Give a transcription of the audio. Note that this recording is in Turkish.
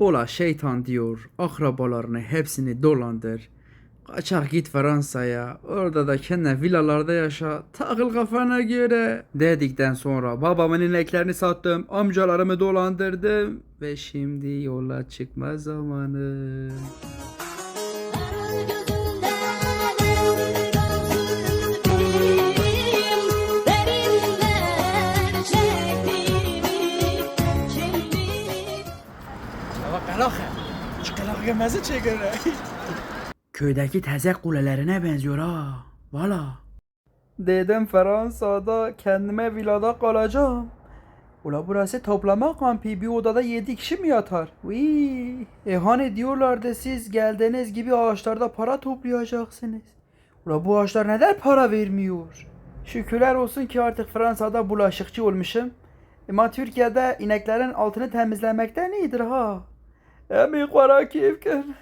Ola şeytan diyor akrabalarını hepsini dolandır. Kaçak git Fransa'ya. Orada da kendine villalarda yaşa. Takıl kafana göre. Dedikten sonra babamın ineklerini sattım. Amcalarımı dolandırdım. Ve şimdi yola çıkma zamanı. Köydeki teze kulelerine benziyor ha. Valla. Dedim Fransa'da kendime villada kalacağım. Ula burası toplama kampı bir odada 7 kişi mi yatar? Vii. E hani diyorlardı siz geldiğiniz gibi ağaçlarda para toplayacaksınız. Ula bu ağaçlar neden para vermiyor? Şükürler olsun ki artık Fransa'da bulaşıkçı olmuşum. Ama Türkiye'de ineklerin altını temizlemekten iyidir ha. همین خوراک کیف کنم.